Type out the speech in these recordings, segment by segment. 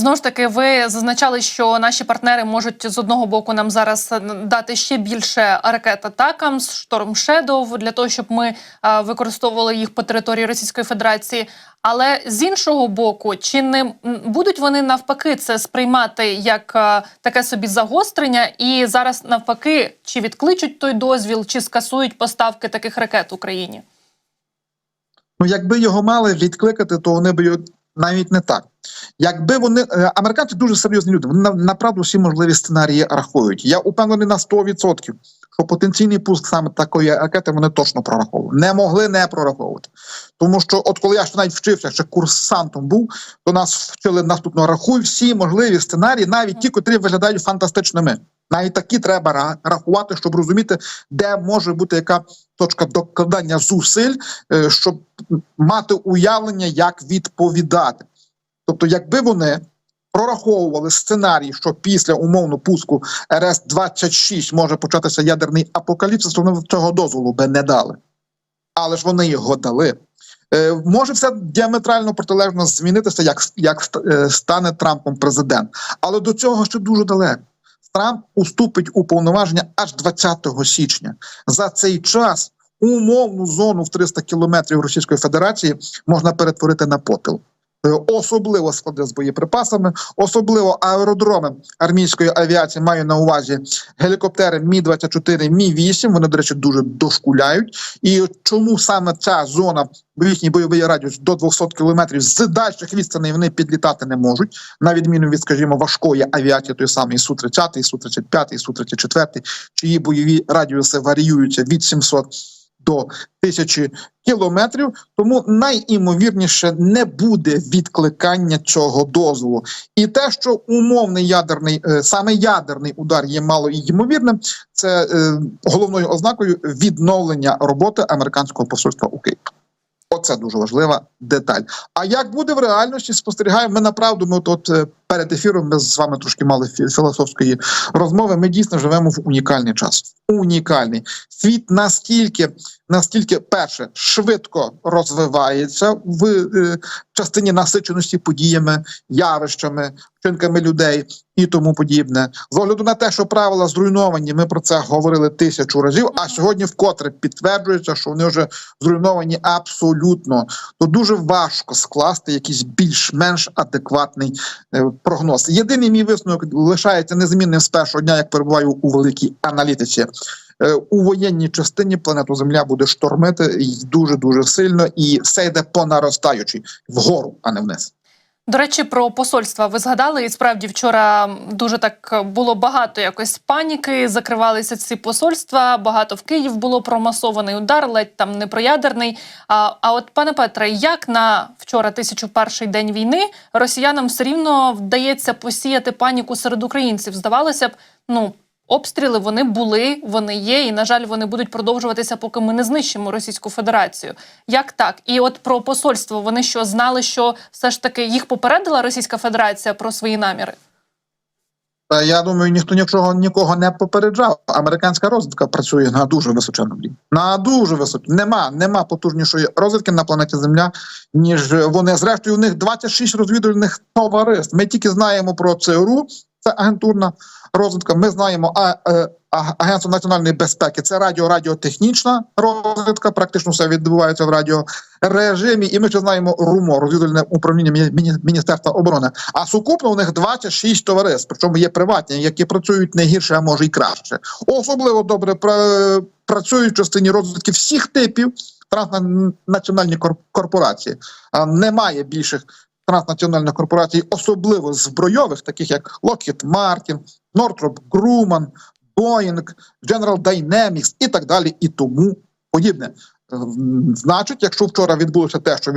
Знову ж таки, ви зазначали, що наші партнери можуть з одного боку нам зараз е, дати ще більше ракет атакам шторм Shadow, для того, щоб ми е, використовували їх по території Російської Федерації. Але з іншого боку, чи не будуть вони навпаки це сприймати як е, таке собі загострення, і зараз навпаки, чи відкличуть той дозвіл, чи скасують поставки таких ракет Україні? Ну, якби його мали відкликати, то вони б навіть не так. Якби вони е, американці дуже серйозні люди, вони направду всі можливі сценарії рахують. Я упевнений на 100%, що потенційний пуск саме такої ракети вони точно прораховували. Не могли не прораховувати. Тому що, от коли я ще навіть вчився, ще курсантом був, то нас вчили наступно рахуй всі можливі сценарії, навіть ті, котрі виглядають фантастичними. Навіть такі треба рахувати, щоб розуміти, де може бути яка точка докладання зусиль, е, щоб мати уявлення, як відповідати. Тобто, якби вони прораховували сценарій, що після умовно пуску РС 26 може початися ядерний апокаліпсис, то вони цього дозволу би не дали. Але ж вони його дали. Е, може все діаметрально протилежно змінитися, як, як е, стане Трампом президент. Але до цього ще дуже далеко. Трамп уступить у повноваження аж 20 січня. За цей час умовну зону в 300 кілометрів Російської Федерації можна перетворити на попіл. Е, Особливо склади з боєприпасами, особливо аеродроми армійської авіації. Маю на увазі гелікоптери Мі 24 Мі 8 Вони, до речі, дуже дошкуляють. І чому саме ця зона їхній бойовий радіус до 200 кілометрів з дальших відстаней вони підлітати не можуть, на відміну від, скажімо, важкої авіації, той самий су 30 су 35 су 34 чиї бойові радіуси варіюються від 700 до 1000 кілометрів. Тому найімовірніше не буде відкликання цього дозволу. І те, що умовний ядерний, е, саме ядерний удар є мало ймовірним, це е, головною ознакою відновлення роботи американського посольства у Києві. Оце дуже важлива деталь. А як буде в реальності, спостерігаємо. Ми направду ми тут е, перед ефіром ми з вами трошки мали фі- філософської розмови. Ми дійсно живемо в унікальний час. Унікальний світ настільки, настільки перше швидко розвивається в е, частині насиченості подіями, явищами, вчинками людей і тому подібне. З огляду на те, що правила зруйновані, ми про це говорили тисячу разів. А сьогодні вкотре підтверджується, що вони вже зруйновані абсолютно. То дуже важко скласти якийсь більш-менш адекватний е, прогноз. Єдиний мій висновок лишається незмінним з першого дня, як перебуваю у великій аналітиці. Е, У воєнній частині планету Земля буде штормити дуже дуже сильно, і все йде по наростаючій вгору, а не вниз. До речі, про посольства ви згадали, і справді вчора дуже так було багато якось паніки. Закривалися ці посольства. Багато в Київ було про масований удар, ледь там не про ядерний. А, а от пане Петре, як на вчора 1001 день війни росіянам все рівно вдається посіяти паніку серед українців? Здавалося б, ну. Обстріли вони були, вони є, і на жаль, вони будуть продовжуватися, поки ми не знищимо Російську Федерацію. Як так? І от про посольство вони що знали, що все ж таки їх попередила Російська Федерація про свої наміри? Та я думаю, ніхто нічого нікого не попереджав. Американська розвідка працює на дуже височеному рівні. На дуже високому. Нема, нема потужнішої розвідки на планеті Земля, ніж вони. Зрештою, у них 26 розвідувальних товариств. Ми тільки знаємо про ЦРУ, це агентурна розвідка. Ми знаємо а, е, а- Агентство національної безпеки. Це радіо-радіотехнічна розвідка. Практично все відбувається в радіорежимі. І ми ще знаємо РУМО, розвідувальне управління Міні- Міні- Міністерства оборони. А сукупно у них 26 товариств, причому є приватні, які працюють не гірше, а може й краще. Особливо добре працюють в частині розвідки всіх типів транснаціональні кор- корпорації. Немає більших транснаціональних корпорацій, особливо збройових, таких як Lockheed Martin, Northrop Grumman, Boeing, General Dynamics і так далі, і тому подібне. Е, Значить, якщо вчора відбулося те, що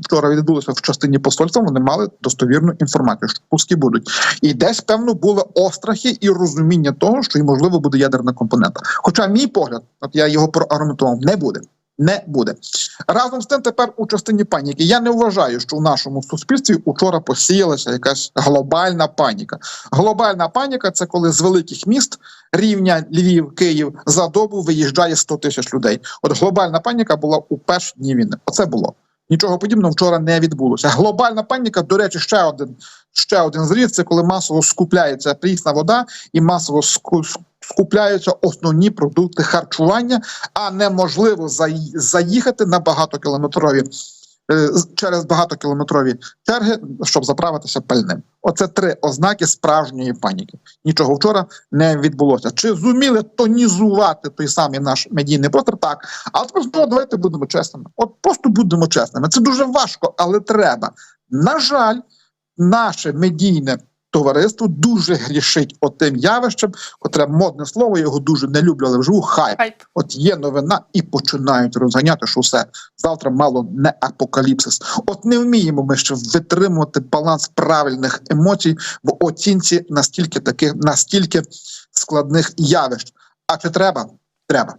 вчора відбулося в частині посольства, вони мали достовірну інформацію, що пуски будуть. І десь, певно, були острахи і розуміння того, що і можливо буде ядерна компонента. Хоча, мій погляд, от я його проаргументував, не буде. Не буде разом з тим. Тепер у частині паніки я не вважаю, що в нашому суспільстві учора посіялася якась глобальна паніка. Глобальна паніка це коли з великих міст рівня Львів, Київ за добу виїжджає 100 тисяч людей. От глобальна паніка була у перші дні війни. Оце було. Нічого подібного вчора не відбулося. Глобальна паніка, до речі, ще один ще один зріз. Це коли масово скупляється прісна вода і масово скупляються основні продукти харчування, а неможливо заїхати на багатокілометрові е, через багатокілометрові черги, щоб заправитися пальним. Оце три ознаки справжньої паніки. Нічого вчора не відбулося. Чи зуміли тонізувати той самий наш медійний простір? Так, але просто давайте будемо чесними. От просто будемо чесними. Це дуже важко, але треба. На жаль, наше медійне товариство дуже грішить отим явищем, котре модне слово, його дуже не люблю, але вживу хайп. Хайп. От є новина і починають розганяти, що все завтра мало не апокаліпсис. От не вміємо ми ще витримувати баланс правильних емоцій в оцінці настільки таких настільки складних явищ. А чи треба? Треба.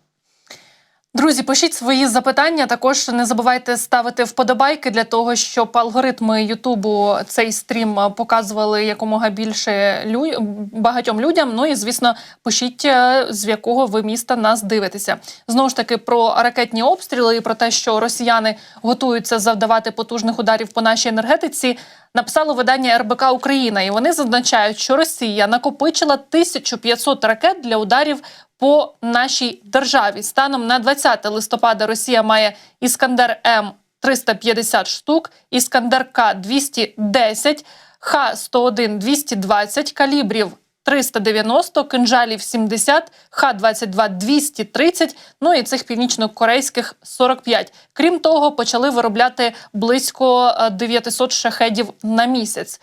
Друзі, пишіть свої запитання. Також не забувайте ставити вподобайки для того, щоб алгоритми Ютубу цей стрім показували якомога більше лю... багатьом людям. Ну і звісно, пишіть е, з якого ви міста нас дивитеся. Знову ж таки про ракетні обстріли і про те, що росіяни готуються завдавати потужних ударів по нашій енергетиці. Написало видання РБК Україна, і вони зазначають, що Росія накопичила 1500 ракет для ударів по нашій державі. Станом на 20 листопада Росія має Іскандер М 350 штук, Іскандер К 210, Х 101 220 калібрів. 390, кинжалів 70, Х-22 230, ну і цих північно-корейських 45. Крім того, почали виробляти близько е, 900 шахедів на місяць.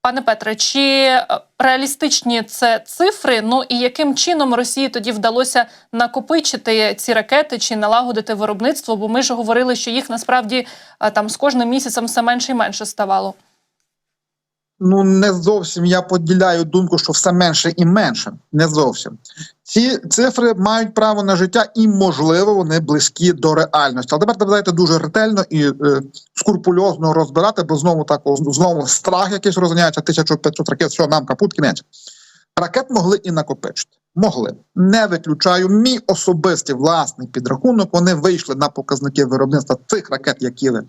Пане Петре, чи е, реалістичні це цифри? Ну і яким чином Росії тоді вдалося накопичити ці ракети чи налагодити виробництво? Бо ми ж говорили, що їх насправді е, там з кожним місяцем все менше і менше ставало. Ну не зовсім я поділяю думку, що все менше і менше. Не зовсім ці цифри мають право на життя, і можливо вони близькі до реальності. Але тепер давайте дуже ретельно і е, скрупульозно розбирати, бо знову так знову страх якийсь розганяється. 1500 ракет, що нам капут кінець. Ракет могли і накопичити. Могли не виключаю. Мій особистий власний підрахунок. Вони вийшли на показники виробництва цих ракет, які ви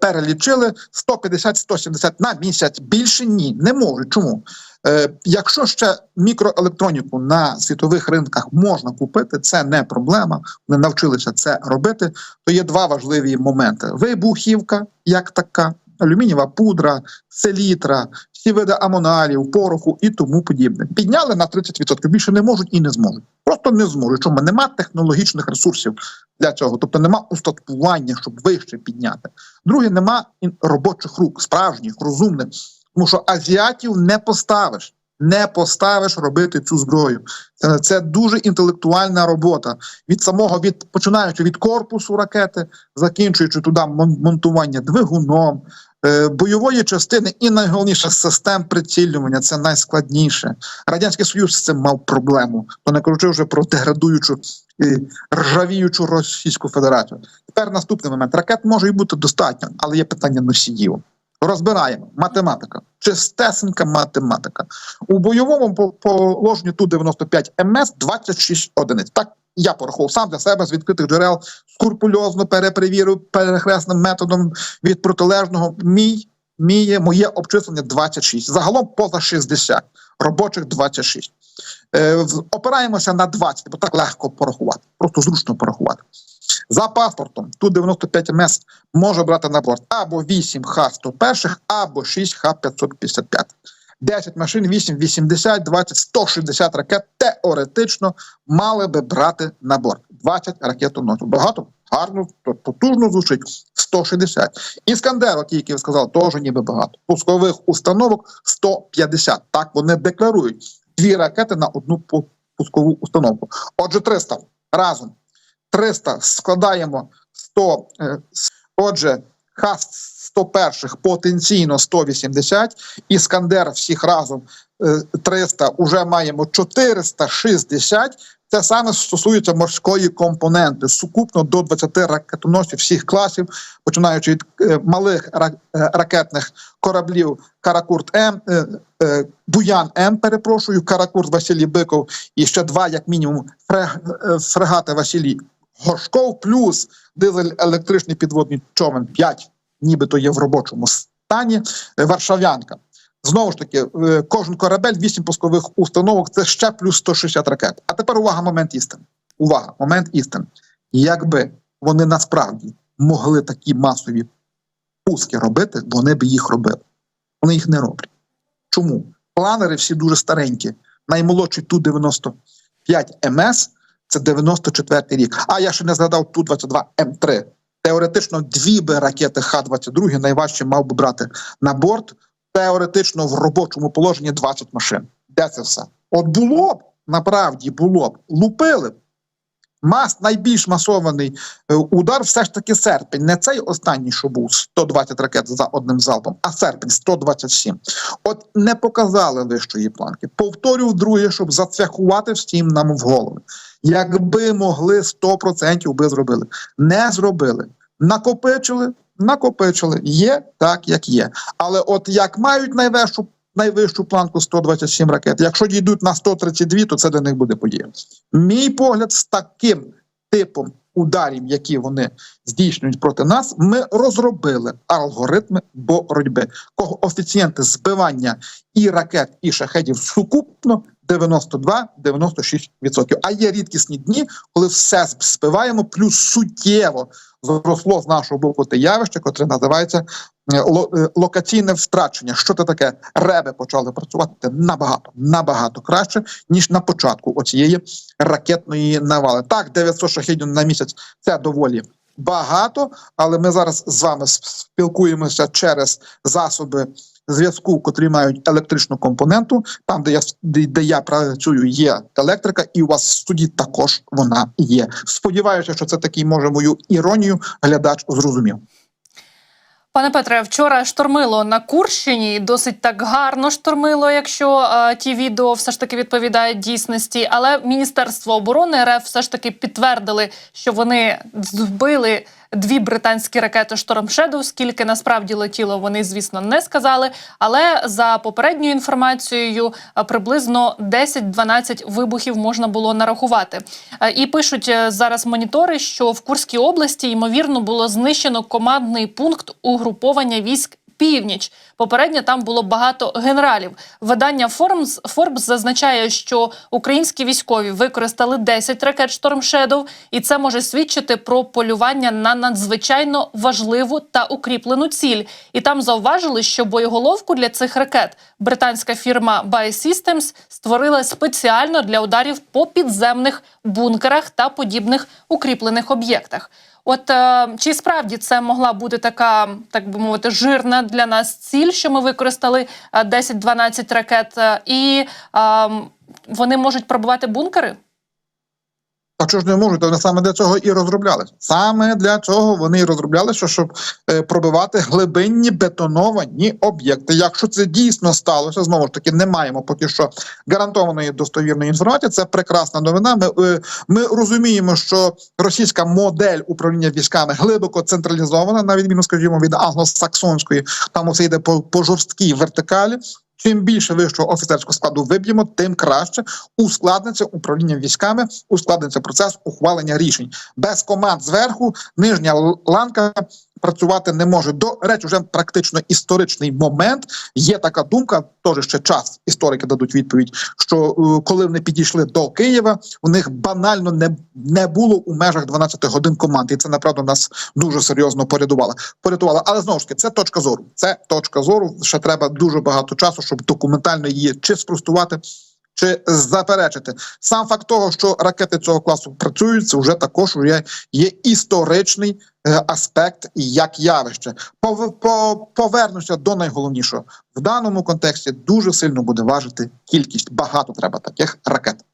перелічили 150-170 на місяць. Більше ні, не можуть. Чому? Е, якщо ще мікроелектроніку на світових ринках можна купити, це не проблема. Вони навчилися це робити. То є два важливі моменти: вибухівка, як така, алюмінієва пудра, селітра, всі види амоналів, пороху і тому подібне. Підняли на 30%. Більше не можуть і не зможуть. Просто не зможуть. Чому нема технологічних ресурсів для цього? Тобто нема устаткування, щоб вище підняти. Друге, нема робочих рук, справжніх, розумних. Тому що азіатів не поставиш. Не поставиш робити цю зброю. Це, це дуже інтелектуальна робота. Від самого від починаючи від корпусу ракети, закінчуючи туди монтування двигуном, е, бойової частини і найголовніше систем прицілювання. Це найскладніше. Радянський Союз з цим мав проблему. То не кажучи вже про деградуючу і ржавіючу Російську Федерацію. Тепер наступний момент. Ракет може і бути достатньо, але є питання носіїв. Розбираємо математика, чистесенька математика. У бойовому положенні ту 95 МС 26 одиниць. Так я порахував сам для себе з відкритих джерел, скрупульозно перепровірив перехресним методом від протилежного. Мій мій моє обчислення 26. Загалом поза 60. Робочих 26. Е, опираємося на 20, бо так легко порахувати, просто зручно порахувати. За паспортом ту 95 МС може брати на борт або 8 Х-101, або 6 Х-555. 10 машин, 8, 80, 20, 160 ракет теоретично мали би брати на борт. 20 ракетоносів. Багато? Гарно, потужно звучить. 160. Іскандер, який ви сказали, теж ніби багато. Пускових установок 150. Так вони декларують. Дві ракети на одну пускову установку. Отже, 300 разом. 300 складаємо 100. е, с- Отже, Х-101 потенційно 180, Іскандер всіх разом е, 300, уже маємо 460. Це саме стосується морської компоненти. Сукупно до 20 ракетоносів всіх класів, починаючи від е, малих е, ракетних кораблів Каракурт М, е, е, Буян М, перепрошую, Каракурт Василій Биков і ще два, як мінімум, е, фрегати Василій Горшков плюс дизель електричний підводний човен 5, нібито є в робочому стані. Е, Варшавянка. Знову ж таки, е, кожен корабель, 8 пускових установок, це ще плюс 160 ракет. А тепер увага, момент істини. Увага, момент істини. Якби вони насправді могли такі масові пуски робити, вони б їх робили. Вони їх не роблять. Чому? Планери всі дуже старенькі. Наймолодший Ту-95 МС це 94 рік. А я ще не згадав Ту-22 М3. Теоретично дві би ракети Х-22 найважче мав би брати на борт. Теоретично в робочому положенні 20 машин. Де це все? От було б, направді було б, лупили б. Мас найбільш масований е, удар все ж таки серпень. Не цей останній, що був 120 ракет за одним залпом, а серпень 127. От не показали вищої планки. Повторю вдруге, щоб зацвяхувати всім нам в голови. Якби могли 100% би зробили. Не зробили. Накопичили, накопичили. Є так, як є. Але от як мають найвищу найвищу планку 127 ракет. Якщо дійдуть на 132, то це для них буде подія. Мій погляд з таким типом ударів, які вони здійснюють проти нас, ми розробили алгоритми боротьби. Коефіцієнти збивання і ракет, і шахедів сукупно 92-96%. А є рідкісні дні, коли все збиваємо, плюс суттєво зросло з нашого боку те явище, котре називається локаційне втрачення. Що це таке? Реби почали працювати набагато, набагато краще, ніж на початку оцієї ракетної навали. Так, 900 шахідів на місяць це доволі багато, але ми зараз з вами спілкуємося через засоби зв'язку, котрі мають електричну компоненту. Там, де я де, я працюю, є електрика, і у вас в студії також вона є. Сподіваюся, що це такий може мою іронію глядач зрозумів. Пане Петре, вчора штормило на Курщині, досить так гарно штормило, якщо е, ті відео все ж таки відповідають дійсності. Але Міністерство оборони РФ все ж таки підтвердили, що вони збили дві британські ракети Шторм Шедоу. Скільки насправді летіло, вони звісно не сказали. Але за попередньою інформацією, е, приблизно 10-12 вибухів можна було нарахувати. Е, І пишуть е, зараз монітори, що в Курській області ймовірно було знищено командний пункт угруповання військ. Північ попередньо там було багато генералів. Видання Forbes, зазначає, що українські військові використали 10 ракет Storm Shadow, і це може свідчити про полювання на надзвичайно важливу та укріплену ціль. І там зауважили, що боєголовку для цих ракет британська фірма BioSystems створила спеціально для ударів по підземних бункерах та подібних укріплених об'єктах. От е, чи справді це могла бути така, так би мовити, жирна для нас ціль, що ми використали е, 10-12 ракет, е, і е, вони можуть пробувати бункери? А чого ж не можуть? Вони саме для цього і розробляли. Саме для цього вони і розробляли, що щоб е, пробивати глибинні бетоновані об'єкти. Якщо це дійсно сталося, знову ж таки не маємо поки що гарантованої достовірної інформації. Це прекрасна новина. Ми, е, ми розуміємо, що російська модель управління військами глибоко централізована, на відміну, скажімо, від англосаксонської, там усе йде по, по жорсткій вертикалі. Чим більше вищого офіцерського складу виб'ємо, тим краще ускладниться управління військами, ускладниться процес ухвалення рішень. Без команд зверху нижня ланка працювати не може. До речі, вже практично історичний момент. Є така думка, теж ще час історики дадуть відповідь. Що е, коли вони підійшли до Києва, у них банально не, не було у межах 12 годин команд, і це направду нас дуже серйозно порятувало. Порятувало. Але знову ж таки, це точка зору. Це точка зору. Ще треба дуже багато часу, щоб документально її чи спростувати. Чи заперечити сам факт того, що ракети цього класу працюють, це вже також є, є історичний аспект як явище. Пов- по- Повернуся до найголовнішого в даному контексті. Дуже сильно буде важити кількість. Багато треба таких ракет.